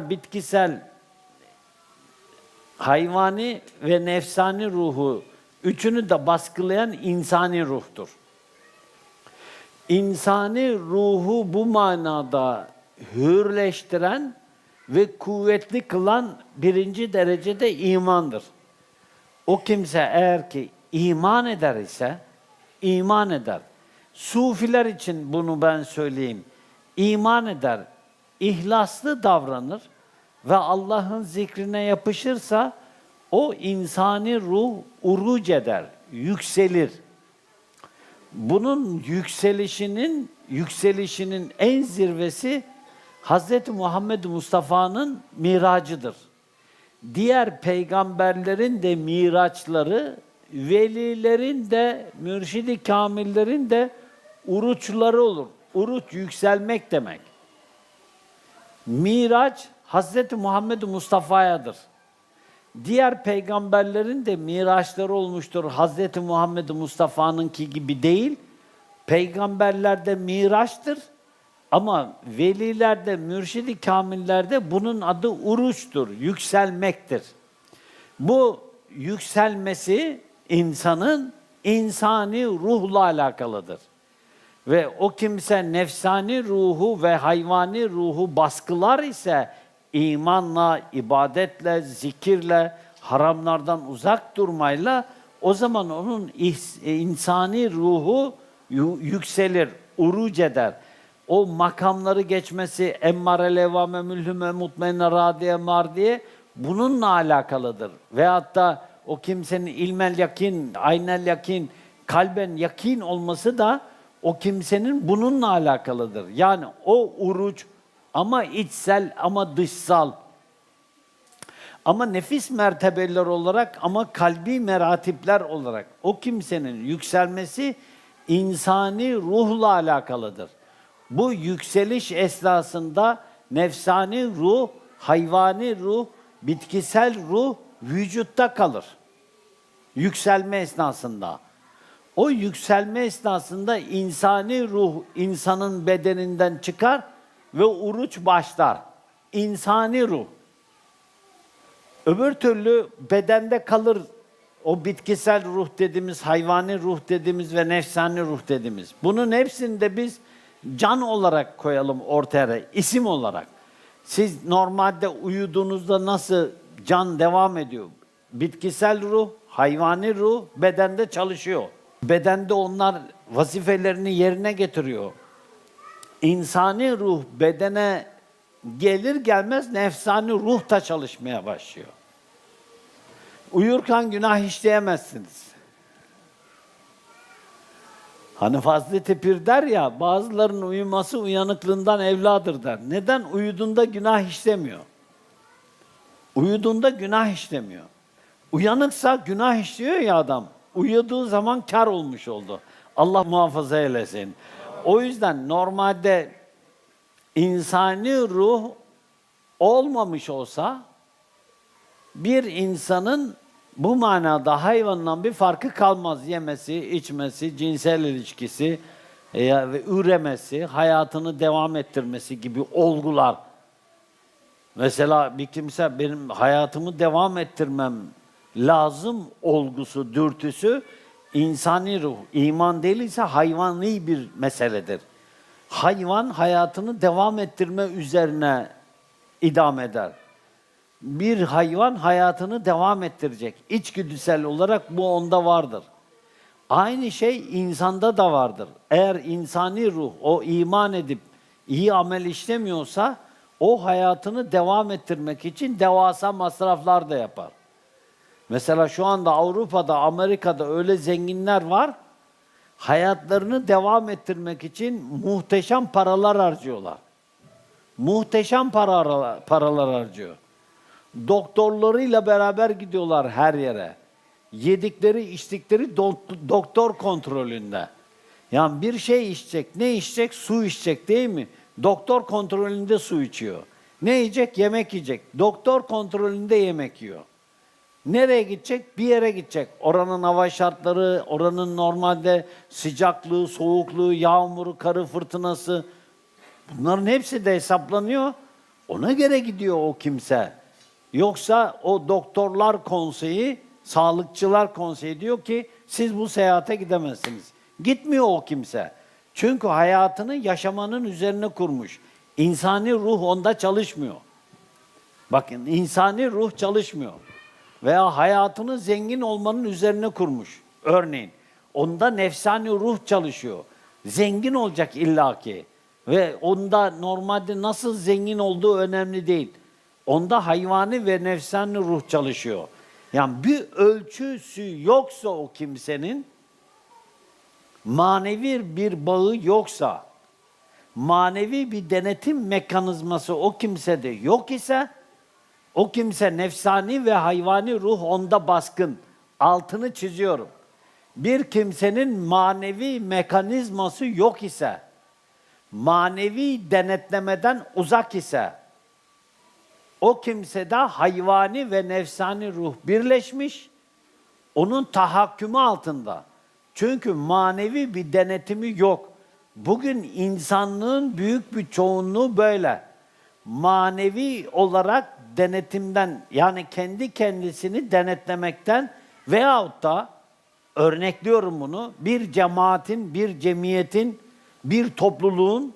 bitkisel, hayvani ve nefsani ruhu üçünü de baskılayan insani ruhtur. İnsani ruhu bu manada hürleştiren ve kuvvetli kılan birinci derecede imandır. O kimse eğer ki iman eder ise, iman eder. Sufiler için bunu ben söyleyeyim. İman eder, ihlaslı davranır ve Allah'ın zikrine yapışırsa o insani ruh uruc eder, yükselir. Bunun yükselişinin yükselişinin en zirvesi Hz. Muhammed Mustafa'nın miracıdır. Diğer peygamberlerin de miraçları, velilerin de, mürşidi kamillerin de uruçları olur. Uruç yükselmek demek. Miraç Hz. Muhammed Mustafa'yadır. Diğer peygamberlerin de miraçları olmuştur. Hz. Muhammed Mustafa'nınki gibi değil. Peygamberlerde miraçtır. Ama velilerde, mürşidi kamillerde bunun adı uruçtur, yükselmektir. Bu yükselmesi insanın insani ruhla alakalıdır. Ve o kimse nefsani ruhu ve hayvani ruhu baskılar ise imanla, ibadetle, zikirle, haramlardan uzak durmayla o zaman onun insani ruhu yükselir, uruc eder. O makamları geçmesi emmare levame mülhüme mutmainne radiye mardiye bununla alakalıdır. Veyahut da o kimsenin ilmel yakin, aynel yakin, kalben yakin olması da o kimsenin bununla alakalıdır. Yani o uruç ama içsel ama dışsal. Ama nefis mertebeler olarak ama kalbi meratipler olarak o kimsenin yükselmesi insani ruhla alakalıdır. Bu yükseliş esnasında nefsani ruh, hayvani ruh, bitkisel ruh vücutta kalır. Yükselme esnasında. O yükselme esnasında insani ruh insanın bedeninden çıkar ve uruç başlar. İnsani ruh. Öbür türlü bedende kalır o bitkisel ruh dediğimiz, hayvani ruh dediğimiz ve nefsani ruh dediğimiz. Bunun hepsini de biz can olarak koyalım ortaya, isim olarak. Siz normalde uyuduğunuzda nasıl can devam ediyor? Bitkisel ruh, hayvani ruh bedende çalışıyor. Bedende onlar vazifelerini yerine getiriyor. İnsani ruh bedene gelir gelmez nefsani ruh da çalışmaya başlıyor. Uyurken günah işleyemezsiniz. Hani Fazlı Tepir der ya, bazılarının uyuması uyanıklığından evladır der. Neden? Uyuduğunda günah işlemiyor. Uyuduğunda günah işlemiyor. Uyanıksa günah işliyor ya adam. Uyuduğu zaman kar olmuş oldu. Allah muhafaza eylesin. O yüzden normalde insani ruh olmamış olsa bir insanın bu manada hayvandan bir farkı kalmaz. Yemesi, içmesi, cinsel ilişkisi e, ve üremesi, hayatını devam ettirmesi gibi olgular. Mesela bir kimse benim hayatımı devam ettirmem lazım olgusu, dürtüsü insani ruh. iman değil ise hayvani bir meseledir. Hayvan hayatını devam ettirme üzerine idam eder. Bir hayvan hayatını devam ettirecek. İçgüdüsel olarak bu onda vardır. Aynı şey insanda da vardır. Eğer insani ruh o iman edip iyi amel işlemiyorsa o hayatını devam ettirmek için devasa masraflar da yapar. Mesela şu anda Avrupa'da, Amerika'da öyle zenginler var. Hayatlarını devam ettirmek için muhteşem paralar harcıyorlar. Muhteşem para, paralar harcıyor. Doktorlarıyla beraber gidiyorlar her yere. Yedikleri, içtikleri do- doktor kontrolünde. Yani bir şey içecek, ne içecek? Su içecek değil mi? Doktor kontrolünde su içiyor. Ne yiyecek? Yemek yiyecek. Doktor kontrolünde yemek yiyor. Nereye gidecek? Bir yere gidecek. Oranın hava şartları, oranın normalde sıcaklığı, soğukluğu, yağmuru, karı fırtınası bunların hepsi de hesaplanıyor. Ona göre gidiyor o kimse. Yoksa o doktorlar konseyi, sağlıkçılar konseyi diyor ki siz bu seyahate gidemezsiniz. Gitmiyor o kimse. Çünkü hayatını yaşamanın üzerine kurmuş. İnsani ruh onda çalışmıyor. Bakın insani ruh çalışmıyor. Veya hayatını zengin olmanın üzerine kurmuş. Örneğin onda nefsani ruh çalışıyor. Zengin olacak illaki. Ve onda normalde nasıl zengin olduğu önemli değil. Onda hayvani ve nefsani ruh çalışıyor. Yani bir ölçüsü yoksa o kimsenin manevi bir bağı yoksa, manevi bir denetim mekanizması o kimsede yok ise, o kimse nefsani ve hayvani ruh onda baskın. Altını çiziyorum. Bir kimsenin manevi mekanizması yok ise, manevi denetlemeden uzak ise, o kimsede hayvani ve nefsani ruh birleşmiş, onun tahakkümü altında. Çünkü manevi bir denetimi yok. Bugün insanlığın büyük bir çoğunluğu böyle. Manevi olarak denetimden yani kendi kendisini denetlemekten veyahut da örnekliyorum bunu bir cemaatin, bir cemiyetin, bir topluluğun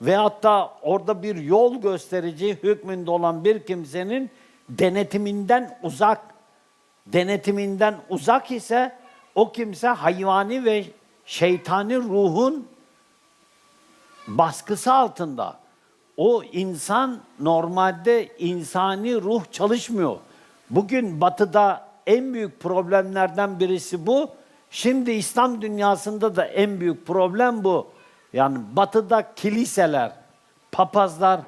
veyahut da orada bir yol gösterici hükmünde olan bir kimsenin denetiminden uzak denetiminden uzak ise o kimse hayvani ve şeytani ruhun baskısı altında. O insan normalde insani ruh çalışmıyor. Bugün batıda en büyük problemlerden birisi bu. Şimdi İslam dünyasında da en büyük problem bu. Yani batıda kiliseler, papazlar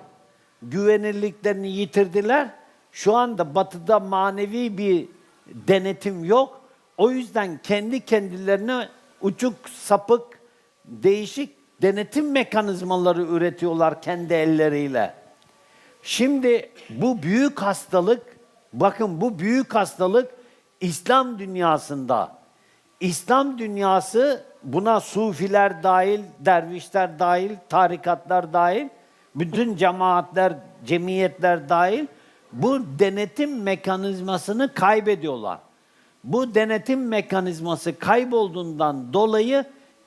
güvenirliklerini yitirdiler. Şu anda batıda manevi bir denetim yok. O yüzden kendi kendilerine uçuk, sapık, değişik denetim mekanizmaları üretiyorlar kendi elleriyle. Şimdi bu büyük hastalık, bakın bu büyük hastalık İslam dünyasında. İslam dünyası buna sufiler dahil, dervişler dahil, tarikatlar dahil, bütün cemaatler, cemiyetler dahil bu denetim mekanizmasını kaybediyorlar. Bu denetim mekanizması kaybolduğundan dolayı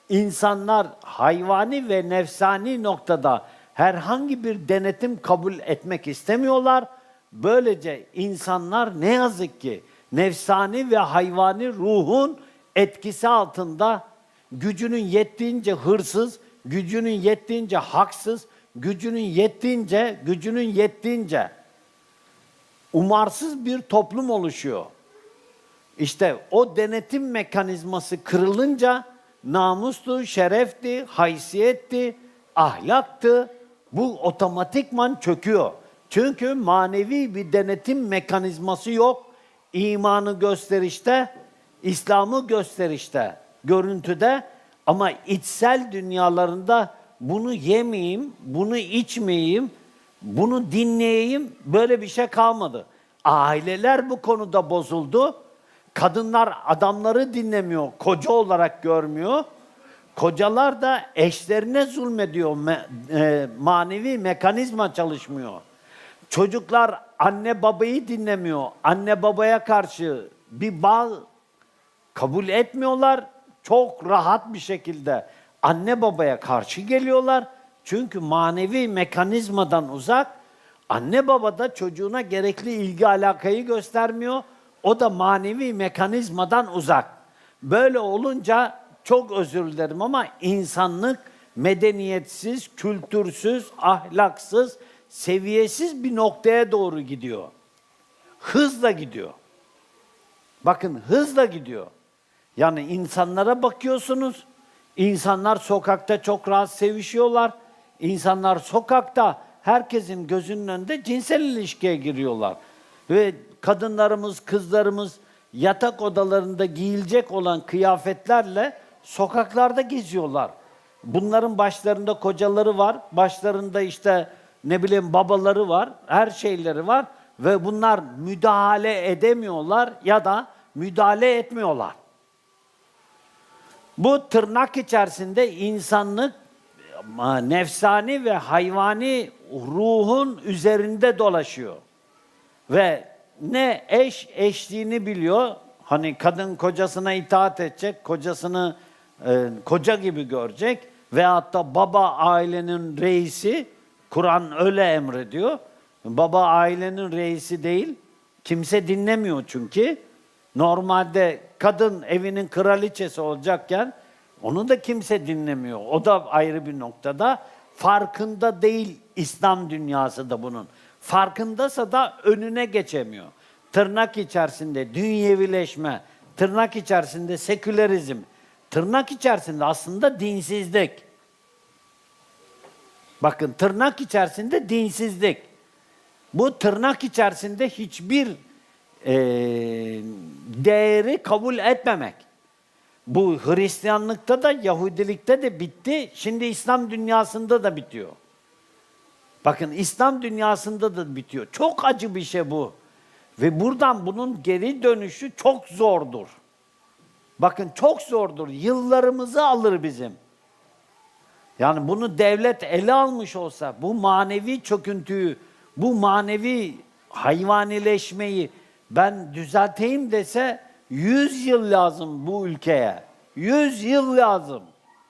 insanlar hayvani ve nefsani noktada herhangi bir denetim kabul etmek istemiyorlar. Böylece insanlar ne yazık ki nefsani ve hayvani ruhun etkisi altında gücünün yettiğince hırsız, gücünün yettiğince haksız, gücünün yettiğince, gücünün yettiğince umarsız bir toplum oluşuyor. İşte o denetim mekanizması kırılınca namustu, şerefti, haysiyetti, ahlaktı. Bu otomatikman çöküyor. Çünkü manevi bir denetim mekanizması yok. İmanı gösterişte, İslam'ı gösterişte, görüntüde ama içsel dünyalarında bunu yemeyeyim, bunu içmeyeyim, bunu dinleyeyim böyle bir şey kalmadı. Aileler bu konuda bozuldu. Kadınlar adamları dinlemiyor, koca olarak görmüyor. Kocalar da eşlerine zulmediyor, me- e, manevi mekanizma çalışmıyor. Çocuklar anne babayı dinlemiyor, anne babaya karşı bir bağ kabul etmiyorlar. Çok rahat bir şekilde anne babaya karşı geliyorlar. Çünkü manevi mekanizmadan uzak. Anne baba da çocuğuna gerekli ilgi alakayı göstermiyor. O da manevi mekanizmadan uzak. Böyle olunca çok özür dilerim ama insanlık medeniyetsiz, kültürsüz, ahlaksız, seviyesiz bir noktaya doğru gidiyor. Hızla gidiyor. Bakın hızla gidiyor. Yani insanlara bakıyorsunuz. İnsanlar sokakta çok rahat sevişiyorlar. İnsanlar sokakta herkesin gözünün önünde cinsel ilişkiye giriyorlar. Ve kadınlarımız, kızlarımız yatak odalarında giyilecek olan kıyafetlerle sokaklarda geziyorlar. Bunların başlarında kocaları var, başlarında işte ne bileyim babaları var, her şeyleri var ve bunlar müdahale edemiyorlar ya da müdahale etmiyorlar. Bu tırnak içerisinde insanlık nefsani ve hayvani ruhun üzerinde dolaşıyor. Ve ne eş eşliğini biliyor. Hani kadın kocasına itaat edecek, kocasını e, koca gibi görecek. Veyahut da baba ailenin reisi, Kur'an öyle emrediyor. Baba ailenin reisi değil. Kimse dinlemiyor çünkü. Normalde kadın evinin kraliçesi olacakken onu da kimse dinlemiyor. O da ayrı bir noktada. Farkında değil İslam dünyası da bunun. Farkındasa da önüne geçemiyor. Tırnak içerisinde dünyevileşme, tırnak içerisinde sekülerizm, tırnak içerisinde aslında dinsizlik. Bakın tırnak içerisinde dinsizlik. Bu tırnak içerisinde hiçbir eee, değeri kabul etmemek. Bu Hristiyanlıkta da Yahudilikte de bitti. Şimdi İslam dünyasında da bitiyor. Bakın İslam dünyasında da bitiyor. Çok acı bir şey bu. Ve buradan bunun geri dönüşü çok zordur. Bakın çok zordur. Yıllarımızı alır bizim. Yani bunu devlet ele almış olsa bu manevi çöküntüyü, bu manevi hayvanileşmeyi ben düzelteyim dese 100 yıl lazım bu ülkeye. 100 yıl lazım.